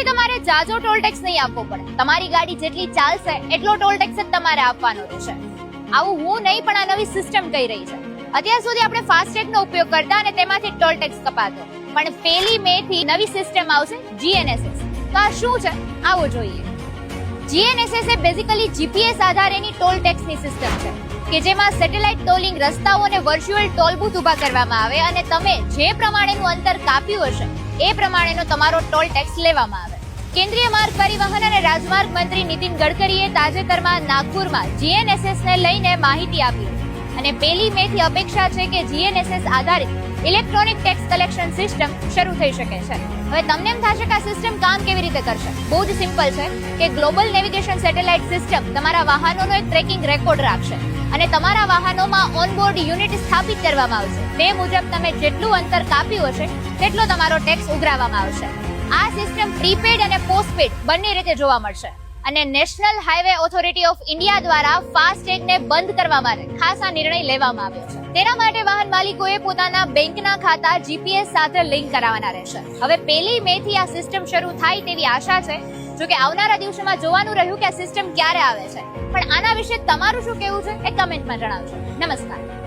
જેથી તમારે જાજો ટોલ ટેક્સ નહીં આપવો પડે. તમારી ગાડી જેટલી ચાલશે, એટલો ટોલ ટેક્સ જ તમારે આપવાનો રહેશે. આવું હું નહીં, પણ આ નવી સિસ્ટમ કહી રહી છે. અત્યાર સુધી આપણે ફાસ્ટેગ નો ઉપયોગ કરતા અને તેમાંથી ટોલ ટેક્સ કપાતો. પણ પેલી મે થી નવી સિસ્ટમ આવશે જીએનએસએસ તો આ શું છે? આવો જોઈએ. જીએનએસએસ એ બેઝિકલી જીપીએસ આધારેની ટોલ ટેક્સની સિસ્ટમ છે, કે જેમાં સેટેલાઇટ ટોલિંગ રસ્તાઓ અને વર્ચ્યુઅલ ટોલ બૂથ ઊભા કરવામાં આવે અને તમે જે પ્રમાણેનું અંતર કાપ્યું હશે, એ પ્રમાણેનો તમારો ટોલ ટેક્સ લેવામાં આવે. કેન્દ્રીય માર્ગ પરિવહન અને રાજમાર્ગ મંત્રી નીતિન ગડકરીએ તાજેતરમાં નાગપુરમાં જીએનએસએસને લઈને માહિતી આપી. અને પહેલી મે થી અપેક્ષા છે કે જીએનએસએસ આધારિત ઇલેક્ટ્રોનિક ટેક્સ કલેક્શન સિસ્ટમ શરૂ થઈ શકે છે. હવે તમને એમ થશે કે આ સિસ્ટમ કામ કેવી રીતે કરશે? બહુ જ સિમ્પલ છે કે ગ્લોબલ નેવિગેશન સેટેલાઇટ સિસ્ટમ તમારા વાહનોનો એક ટ્રેકિંગ રેકોર્ડ રાખશે અને તમારા વાહનોમાં ઓનબોર્ડ યુનિટ સ્થાપિત કરવામાં આવશે. તે મુજબ તમે જેટલું અંતર કાપ્યું હશે, તેટલો તમારો ટેક્સ ઉઘરાવવામાં આવશે. આ સિસ્ટમ પ્રીપેડ અને પોસ્ટપેડ બંને રીતે જોવા મળશે. અને national highway authority of India દ્વારા ફાસ્ટેગને બંધ કરવા માટે ખાસ આ નિર્ણય લેવામાં આવ્યો છે. તેના માટે વાહન માલિકોએ પોતાના બેંકના ખાતા જીપીએસ સાથે લિંક કરાવવાના રહેશે. હવે પહેલી મે થી આ સિસ્ટમ શરૂ થાય તેવી આશા છે. જો કે આવનારા દિવસોમાં જોવાનું રહ્યું કે આ સિસ્ટમ ક્યારે આવે છે. પણ આના વિશે તમારું શું કહેવું છે એ કમેન્ટમાં જણાવજો. નમસ્કાર.